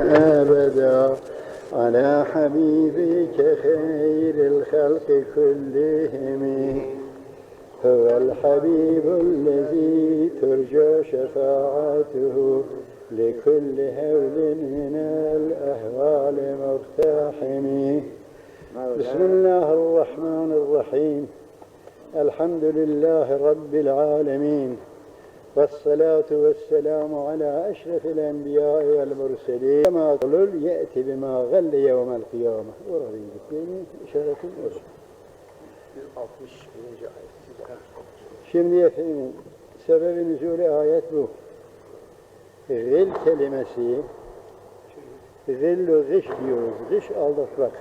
أبدا على حبيبك خير الخلق كلهم. هو الحبيب الذي ترجى شفاعته لكل هول من الأهوال مقتحم. بسم الله الرحمن الرحيم. الحمد لله رب العالمين. والصلاة والسلام على أشرف الأنبياء والمرسلين كما قلل يأتي بما غل يوم القيامة ورضي بالدين إشارة الأولى 161. ayet. Şimdi efendim sebebi nüzulü ayet bu. Gıl kelimesi gıllu gış diyoruz. Gış aldatmak.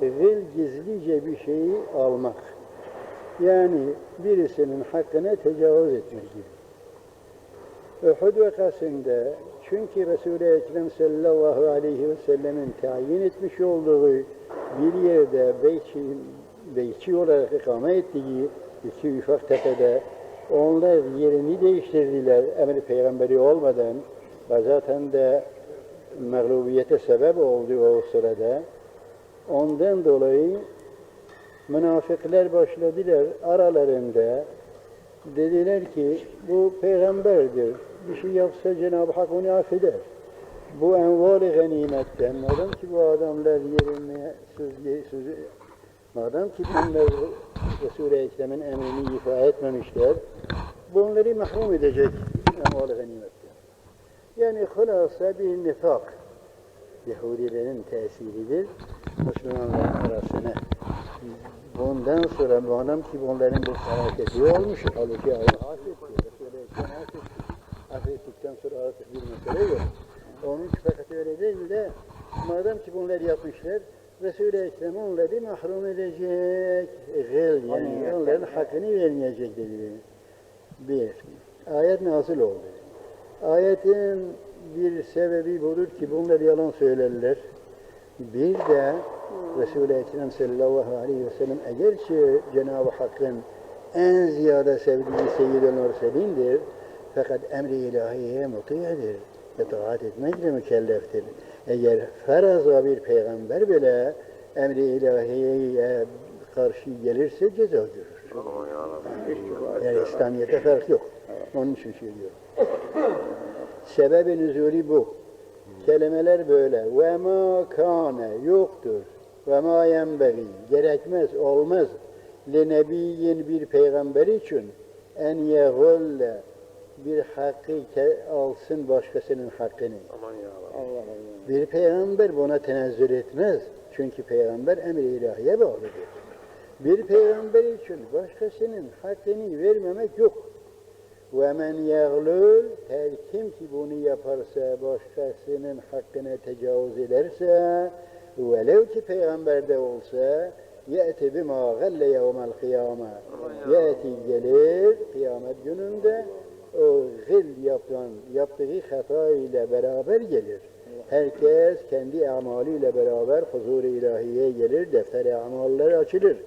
Gıl gizlice bir şeyi almak. Yani birisinin hakkına tecavüz etmek gibi. Uhud vakasında çünkü Resul-i Ekrem sallallahu aleyhi ve sellemin tayin etmiş olduğu bir yerde beyçi, beyçi olarak ikame ettiği iki ufak tepede onlar yerini değiştirdiler emri peygamberi olmadan ve zaten de mağlubiyete sebep oldu o sırada. Ondan dolayı münafıklar başladılar aralarında dediler ki bu peygamberdir. Bir şey yapsa Cenab-ı Hak onu affeder. Bu enval-i ganimetten madem ki bu adamlar yerine söz, söz madem ki bunlar Resul-i Ekrem'in emrini ifa etmemişler bunları mahrum edecek enval-i ganimetten. Yani hulasa bir nifak Yahudilerin tesiridir Müslümanların arasına. Bundan sonra madem ki bunların bu hareketi olmuş, halbuki Allah affetti. Resul-i Ekrem affetti. Affettikten sonra artık bir mesele yok. Onun fakat öyle değil de madem ki bunlar yapmışlar, Resul-i Ekrem onları mahrum edecek. Gıl yani onların hakkını vermeyecek dedi. Bir, ayet nasıl oldu? Ayetin bir sebebi budur ki bunlar yalan söylerler. Bir de Resul-i Ekrem sallallahu aleyhi ve sellem eğerçi Cenab-ı Hakk'ın en ziyade sevdiği Seyyid-i Murselindir fakat emri ilahiye mutiyedir. İtaat etmekle mükelleftir. Eğer faraza bir peygamber bile emri ilahiyeye karşı gelirse ceza görür. Yani İslamiyet'e fark yok. Onun için söylüyorum. Sebebi nüzulü bu. Kelimeler böyle. Ve ma kâne yoktur. Ve ma yenbeği gerekmez, olmaz. Le nebiyyin bir peygamber için en yegulle bir hakkı alsın başkasının hakkını. Aman ya Allah. Bir peygamber buna tenezzül etmez. Çünkü peygamber emri ilahiye bağlıdır. Bir peygamber için başkasının hakkını vermemek yok. Ve men yeglul her kim ki bunu yaparsa başkasının hakkına tecavüz ederse velev ki peygamber de olsa ye'ti bima galle yevmel kıyame ye'ti gelir kıyamet gününde o gıl yapan, yaptığı hata ile beraber gelir. Herkes kendi amaliyle beraber huzur-i ilahiye gelir, defter-i amalleri açılır.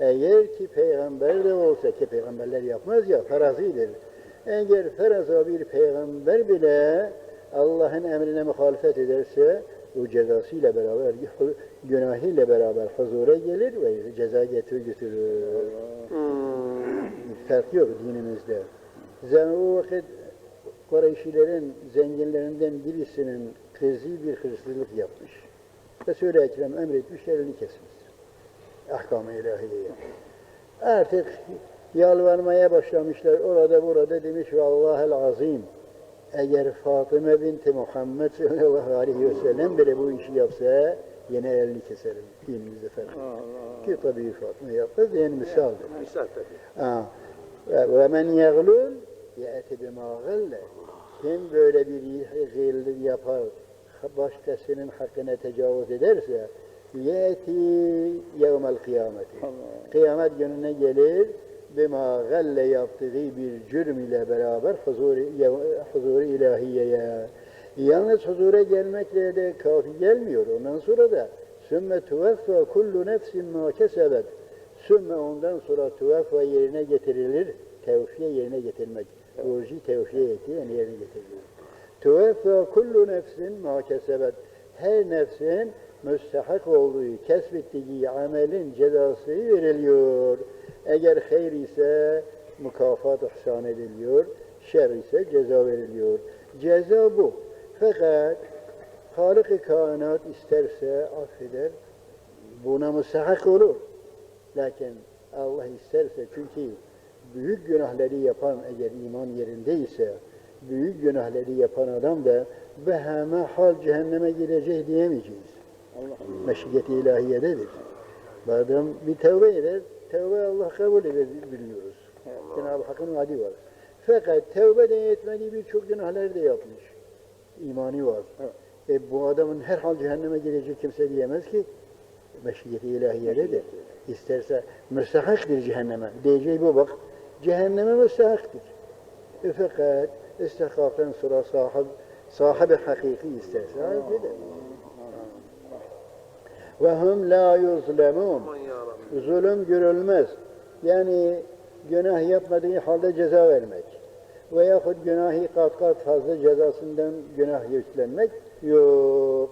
Eğer ki peygamber de olsa ki peygamberler yapmaz ya farazidir. Eğer faraza bir peygamber bile Allah'ın emrine muhalefet ederse o cezasıyla beraber, günahıyla beraber huzura gelir ve ceza getir götürür. Fark yok dinimizde. Zaten o vakit Kureyşilerin zenginlerinden birisinin kızı bir hırsızlık yapmış. Resul-i Ekrem emretmiş elini kesmiş. Ahkam-ı ilahiyeye. Artık yalvarmaya başlamışlar. Orada burada demiş ve Allah'el azim. Eğer Fatıma binti Muhammed sallallahu aleyhi ve sellem bile bu işi yapsa yine elini keserim. Dinimizde fark. Ki tabii Fatıma yapmaz. Yani misaldır. Misal tabii. Ve men yeglul ye'ti bima galle. Kim böyle bir gıl yapar, başkasının hakkına tecavüz ederse ye'ti yevmel kıyameti. Kıyamet gününe gelir bima galle yaptığı bir cürm ile beraber huzur-i huzur ilahiyeye. Yalnız huzura gelmekle de kafi gelmiyor. Ondan sonra da sümme tuveffe kullu nefsin ma kesebet. Sümme ondan sonra tuveffe yerine getirilir. Tevfiye yerine getirmek. Borcu tevfiye etti yani yerine getirilir. Tuveffa kullu nefsin ma kesebet. Her nefsin müstehak olduğu, kesbettiği amelin cezası veriliyor. Eğer hayır ise mükafat ihsan ediliyor, şer ise ceza veriliyor. Ceza bu. Fakat Halık-ı kainat isterse affeder, buna müstehak olur. Lakin Allah isterse çünkü büyük günahları yapan eğer iman yerindeyse büyük günahları yapan adam da beheme hal cehenneme gidecek diyemeyeceğiz. Meşiyeti ilahiyededir. Adam bir tevbe eder, tevbe Allah kabul eder biliyoruz. Cenab-ı Hakk'ın vaadi var. Fakat tevbe de yetmediği birçok günahları da yapmış. İmani var. E, bu adamın herhal cehenneme gidecek kimse diyemez ki meşiyeti ilahiyededir. İsterse müstahaktir cehenneme. Diyeceği bu bak. Cehenneme müstahaktır. E, fakat istihkaktan sonra sahib, sahibi hakiki isterse affeder. Ve hum la yuzlemun. Zulüm görülmez. Yani günah yapmadığı halde ceza vermek. Veyahut günahı kat kat fazla cezasından günah yüklenmek yok.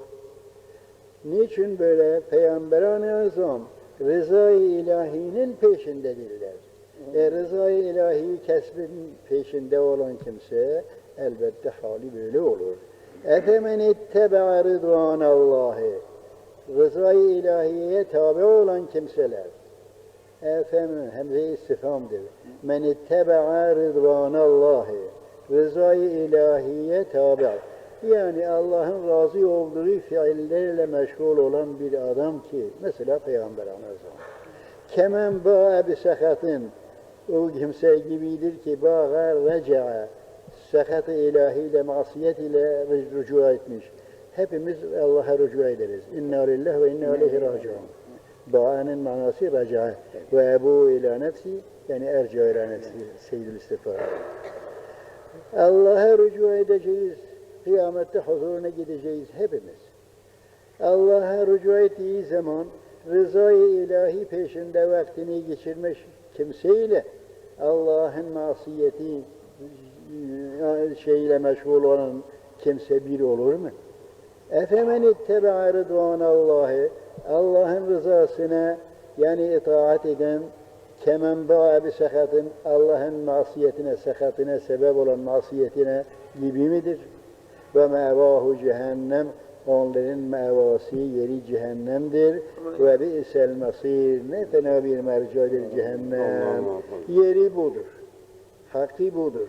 Niçin böyle Peygamber-i Azam rızayı ilahinin peşindedirler. E, rızayı ilahi kesbin peşinde olan kimse elbette hali böyle olur. Efemen ittebe'a rıdvanallahi rızayı ilahiyeye tabi olan kimseler efendim hemze istifamdır. Men ittebe'a rıdvanallahi rızayı ilahiye tabi. Yani Allah'ın razı olduğu fiillerle meşgul olan bir adam ki mesela Peygamber Aleyhisselam. Kemen ba'a bi sehatin o kimse gibidir ki bağa reca'a sehat-ı ilahiyle, masiyet ile rücu etmiş. Hepimiz Allah'a rücu ederiz. İnna lillahi ve inna aleyhi raciun. Bağa'nın manası raca'a. Ve ebu ila nefsi yani erca ila nefsi. Seyyidül istifade. Allah'a rücu edeceğiz. Kıyamette huzuruna gideceğiz hepimiz. Allah'a rücu ettiği zaman rızayı ilahi peşinde vaktini geçirmiş kimseyle Allah'ın masiyeti şeyle meşgul olan kimse bir olur mu? Efemen ittebe'a rıdvanallahi Allah'ın rızasına yani itaat eden kemen ba'a bi sehatın Allah'ın masiyetine, sehatine sebep olan masiyetine gibi midir? Ve mevahu cehennem onların mevası yeri cehennemdir. Ve bi'sel masir ne fena bir mercadır cehennem. Yeri budur hakkı budur.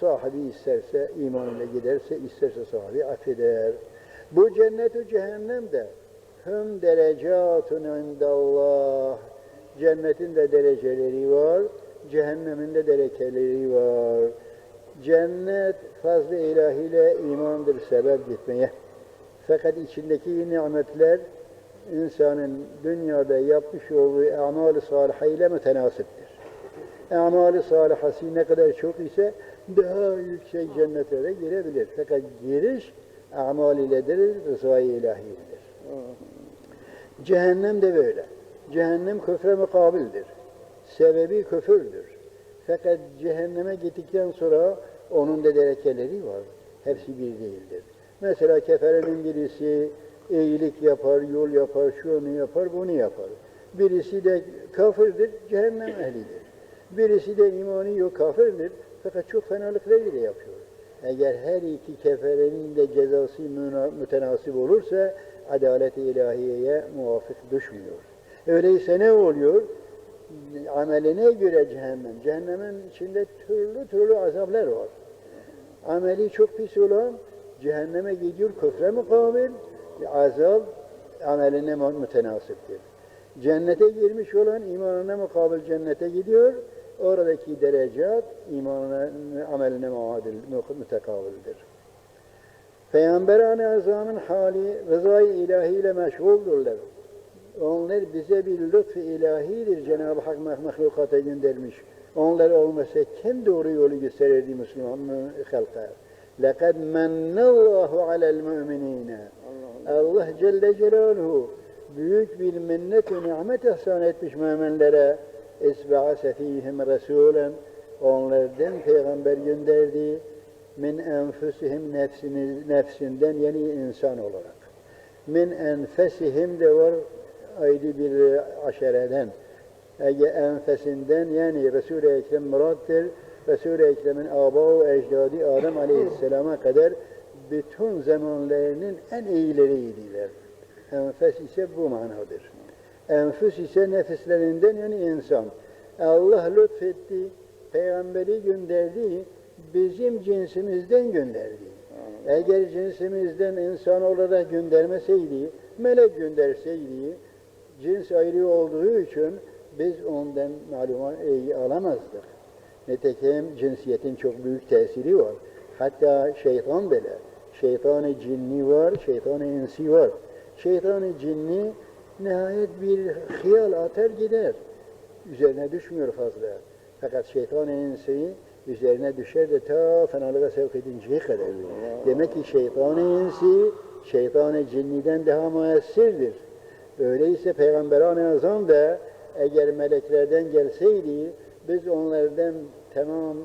Sahibi isterse iman ile giderse isterse sahibi affeder bu cennet-ü cehennem de hüm derecatun indallah cennetin de dereceleri var cehennemin de dereceleri var cennet fazla ilahiyle imandır sebep gitmeye fakat içindeki nimetler insanın dünyada yapmış olduğu amel-i salihe ile mütenasiptir. Amel-i salihası ne kadar çok ise daha yüksek cennetlere girebilir. Fakat giriş amal iledir, rızayı ilahiyedir. Cehennem de böyle. Cehennem küfre mukabildir. Sebebi küfürdür. Fakat cehenneme gittikten sonra onun da derekeleri var. Hepsi bir değildir. Mesela keferenin birisi iyilik yapar, yol yapar, şunu yapar, bunu yapar. Birisi de kafirdir, cehennem ehlidir. Birisi de imanı yok, kafirdir. Fakat çok fenalıkları da yapıyor. Eğer her iki keferenin de cezası mütenasip olursa adalet-i ilahiyeye muvafık düşmüyor. Öyleyse ne oluyor? Ameline göre cehennem. Cehennemin içinde türlü türlü azaplar var. Ameli çok pis olan cehenneme gidiyor küfre mukabil, azap ameline mütenasiptir. Cennete girmiş olan imanına mukabil cennete gidiyor, oradaki derecat imanına, ameline muadil, mütekabildir. Peygamber-i Azam'ın hali rızayı ilahiyle meşguldürler. Onlar bize bir lütfu ilahidir Cenab-ı Hak mahlukata göndermiş. Onlar olmasa kim doğru yolu gösterirdi Müslüman halka? لَقَدْ مَنَّ اللّٰهُ عَلَى الْمُؤْمِنِينَ Allah Celle Celaluhu büyük bir minnet ve nimet ihsan etmiş müminlere. اِسْبَعَسَ ف۪يهِمْ رَسُولًا Onlardan peygamber gönderdi. min enfusihim nefsiniz, nefsinden yani insan olarak. Min enfesihim de var ayrı bir aşereden. Eğer enfesinden yani Resul-i Ekrem murattır. Resul-i Ekrem'in aba ecdadı Adem Aleyhisselam'a kadar bütün zamanlarının en iyileriydiler. Enfes ise bu manadır. Enfüs ise nefislerinden yani insan. Allah lütfetti, peygamberi gönderdi, bizim cinsimizden gönderdi. Eğer cinsimizden insan olarak göndermeseydi, melek gönderseydi, cins ayrı olduğu için biz ondan malumat iyi alamazdık. Nitekim cinsiyetin çok büyük tesiri var. Hatta şeytan bile. Şeytanı cinni var, şeytanı insi var. Şeytanı cinni nihayet bir hıyal atar gider. Üzerine düşmüyor fazla. Fakat şeytan insi üzerine düşer de ta fenalığa sevk edinceye kadar. Demek ki şeytan insi, şeytan cinniden daha müessirdir. Öyleyse Peygamber-i Azam da eğer meleklerden gelseydi, biz onlardan tamam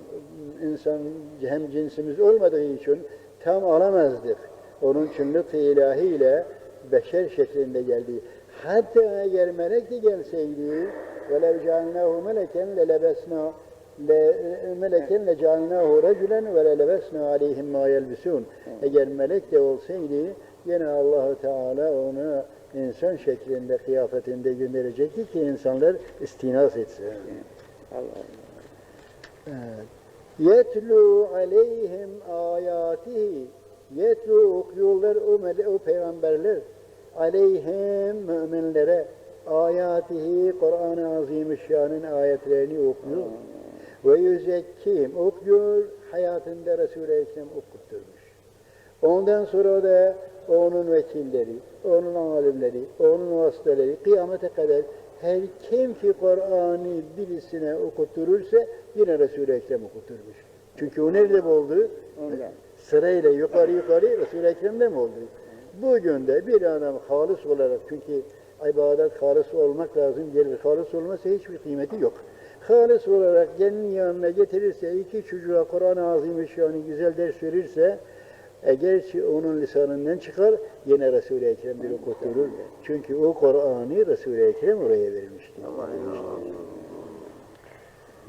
insan hem cinsimiz olmadığı için tam alamazdık. Onun için lütfu ilahiyle beşer şeklinde geldi. Hatta eğer melek de gelseydi وَلَوْ جَعَلْنَاهُ مَلَكًا لَلَبَسْنَا meleken le cealnahu reculen ve lelebesna aleyhim ma yelbisun. Eğer melek de olsaydı yine Allahu Teala onu insan şeklinde kıyafetinde gönderecekti ki insanlar istinas etsin. Allah Evet. Yetlu aleyhim ayatihi. Yetlu okuyorlar o, mele, o peygamberler. Aleyhim müminlere ayatihi Kur'an-ı Azimüşşan'ın ayetlerini okuyor. Ve yüzekkihim okuyor, hayatında Resul-i Ekrem okutturmuş. Ondan sonra da onun vekilleri, onun alimleri, onun vasıtaları kıyamete kadar her kim ki Kur'an'ı birisine okutturursa yine Resul-i Ekrem okutturmuş. Çünkü o nerede oldu? Ondan. Sırayla yukarı yukarı Resul-i Ekrem'de mi oldu? Bugün de bir adam halis olarak çünkü ibadet halis olmak lazım. Gelir halis olmasa hiçbir kıymeti yok. Halis olarak gelinin yanına getirirse, iki çocuğa Kur'an-ı Azimüşşan'ı güzel ders verirse, eğer onun lisanından çıkar, yine Resul-i Ekrem bir okutturur. Çünkü o Kur'an'ı Resul-i Ekrem oraya vermişti.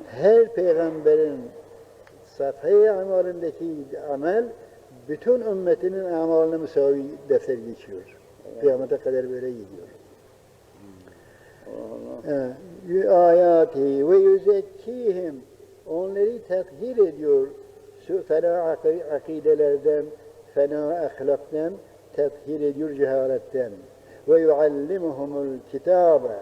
Her peygamberin safhaya amalindeki amel, bütün ümmetinin amalına müsavi defter geçiyor. Kıyamete kadar böyle gidiyor. Ayati ve yüzekkihim onları tathir ediyor. Şu fena ak- akidelerden, fena ahlaktan tathir ediyor cehaletten. Ve yuallimuhumul kitabe.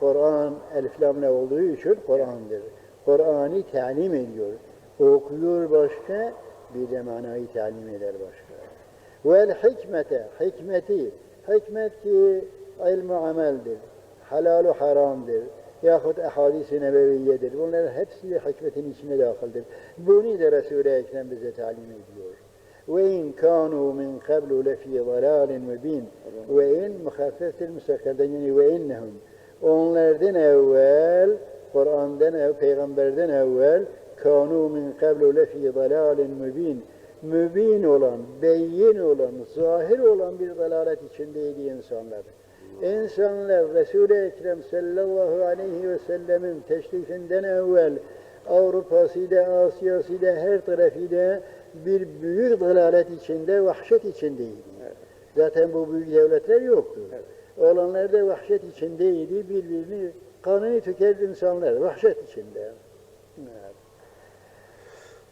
Kur'an eliflamla olduğu için Kur'an'dır. Kur'an'ı talim ediyor. Okuyor başka, bir de manayı talim eder başka. Vel hikmete, hikmeti, hikmet ki ilmi ameldir halalu haramdır yahut ahadis-i nebeviyedir. Bunların hepsi de hikmetin içine dahildir. Bunu da Resul-i Ekrem bize talim ediyor. Ve in kanu min qablu lefi dalalin mubin. Ve in muhaffeftir müsakkardan yani ve innehum. Onlardan evvel, Kur'an'dan ev, peygamberden evvel kanu min qablu lefi dalalin mubin. Mübin olan, beyin olan, zahir olan bir dalalet içindeydi insanlar. İnsanlar Resul-i Ekrem sallallahu aleyhi ve sellemin teşrifinden evvel Avrupa'sı da, Asya'sı da, her tarafı da bir büyük dalalet içinde, vahşet içindeydi. Zaten bu büyük devletler yoktu. Olanlar da vahşet içindeydi, birbirini kanını tüker insanlar, vahşet içinde. Evet.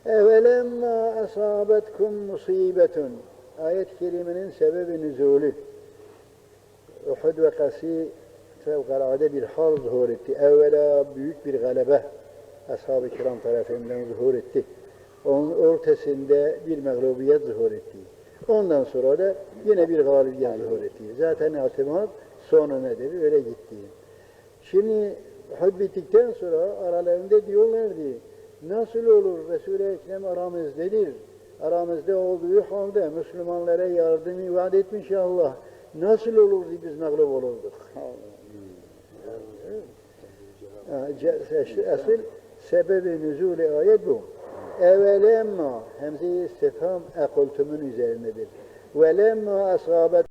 Evelemma asabetkum musibetun. Ayet-i kerimenin sebebi nüzulü. Uhud vakası fevkalade bir hal zuhur etti. Evvela büyük bir galebe ashab-ı kiram tarafından zuhur etti. Onun ortasında bir mağlubiyet zuhur etti. Ondan sonra da yine bir galibiyet zuhur etti. Zaten atimat sonu nedir? Öyle gitti. Şimdi Uhud bittikten sonra aralarında diyorlardı nasıl olur Resul-i Ekrem aramızdadır. Aramızda olduğu halde Müslümanlara yardımı vaat etmiş ya Allah. Nasıl olurdu biz mağlup olurduk? Asıl sebebi nüzulü ayet bu. Evelemma hemze-i istifham ekultumun üzerinedir. Velemma ashabet